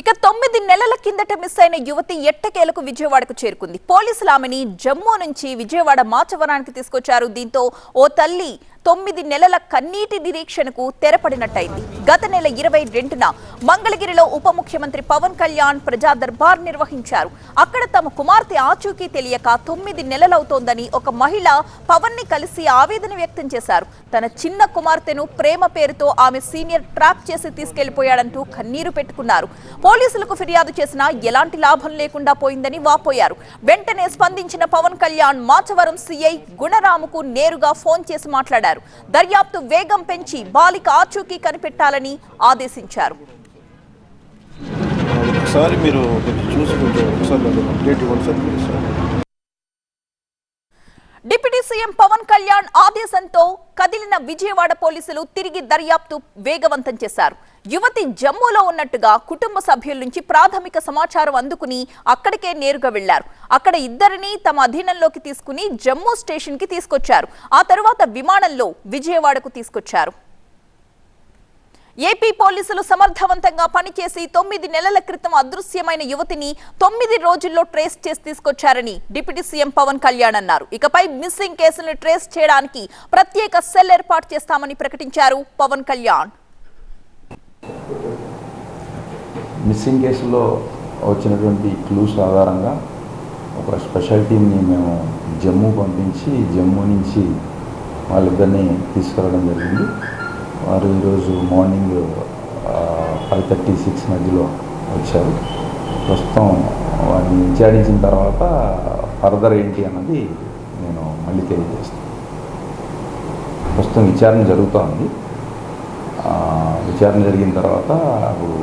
ఇక తొమ్మిది నెలల కిందట మిస్ అయిన యువతి ఎట్టకేలకు విజయవాడకు చేరుకుంది. పోలీసులు ఆమెని జమ్మూ నుంచి విజయవాడ మాచవరానికి తీసుకొచ్చారు. దీంతో ఓ తల్లి తొమ్మిది నెలల కన్నీటి నిరీక్షణకు తెరపడినట్టయింది. గత నెల ఇరవై రెండున మంగళగిరిలో ఉప ముఖ్యమంత్రి పవన్ కళ్యాణ్ ప్రజా దర్బార్ నిర్వహించారు. అక్కడ తమ కుమార్తె ఆచూకీ తెలియక తొమ్మిది నెలలవుతోందని ఒక మహిళ పవన్ని కలిసి ఆవేదన వ్యక్తం చేశారు. తన చిన్న కుమార్తెను ప్రేమ పేరుతో ఆమె సీనియర్ ట్రాప్ చేసి తీసుకెళ్ళిపోయాడంటూ కన్నీరు పెట్టుకున్నారు. పోలీసులకు ఫిర్యాదు చేసినా ఎలాంటి లాభం లేకుండా పోయిందని వాపోయారు. వెంటనే స్పందించిన పవన్ కళ్యాణ్ మాచవరం సీఐ గుణరాముకు నేరుగా ఫోన్ చేసి మాట్లాడారు. చేశారు. దర్యాప్తు వేగం పెంచి బాలిక ఆచూకీ కనిపెట్టాలని ఆదేశించారు. ఒకసారి మీరు చూసుకుంటే ఒకసారి నాకు అప్డేట్ ఇవ్వండి sir please sir deputy CM Pawan Kalyan ఆదేశంతో కదిలిన విజయవాడ పోలీసులు తిరిగి దర్యాప్తు వేగవంతం చేశారు. యువతి జమ్మూలో ఉన్నట్టుగా కుటుంబ సభ్యుల నుంచి ప్రాథమిక సమాచారం అందుకుని అక్కడికే నేరుగా వెళ్ళారు అక్కడ ఇద్దరిని తమ అధీనంలోకి తీసుకుని జమ్మూ స్టేషన్కి తీసుకొచ్చారు. ఆ తరువాత విమానంలో విజయవాడకు తీసుకొచ్చారు. ఏపీ పోలీసులు సమర్థవంతంగా పనిచేసి తొమ్మిది నెలల క్రితం అదృశ్యమైన యువతిని తొమ్మిది రోజుల్లో ట్రేస్ చేసి తీసుకొచ్చారని డిప్యూటీ సీఎం పవన్ కళ్యాణ్ అన్నారు. ఇకపై మిస్సింగ్ కేసులను ట్రేస్ చేయడానికి ప్రత్యేక సెల్ ఏర్పాటు చేస్తామని ప్రకటించారు పవన్ కళ్యాణ్. మిస్సింగ్ కేసులో వచ్చినటువంటి క్లూస్ ఆధారంగా ఒక స్పెషల్ టీమ్ని మేము జమ్మూ పంపించి జమ్మూ నుంచి వాళ్ళిద్దరిని తీసుకురావడం జరిగింది. వారు ఈరోజు మార్నింగ్ ఫైవ్ థర్టీ సిక్స్ మధ్యలో వచ్చారు. ప్రస్తుతం వారిని విచారించిన తర్వాత ఫర్దర్ ఏంటి అన్నది నేను మళ్ళీ తెలియజేస్తాను. ప్రస్తుతం విచారణ జరుగుతోంది. విచారణ జరిగిన తర్వాత అప్పుడు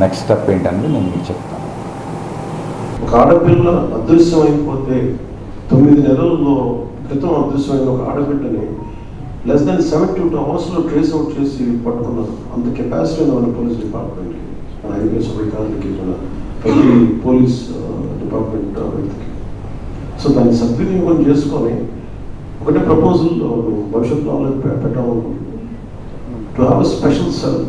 నెక్స్ట్ స్టెప్ ఏంటనేది నేను మీకు చెప్తాను. ఒక ఆడపిల్ల అదృశ్యమైపోతే తొమ్మిది నెలల్లో క్రితం అదృశ్యమైన ఒక ఆడబిడ్డని లెస్ దాన్ సెవెంటీ టూ అవర్స్లో ట్రేస్ అవుట్ చేసి పట్టుకున్నారు. అంత కెపాసిటీ ఉంది మన పోలీస్ డిపార్ట్మెంట్కి మన ఐపీఎస్ అధికారులకి మన ప్రతి పోలీస్ డిపార్ట్మెంట్ వ్యక్తికి. సో దాన్ని సద్వినియోగం చేసుకొని ఒకటే ప్రపోజల్ భవిష్యత్తులో పెట్టాలనుకుంటున్నాను to have a special cell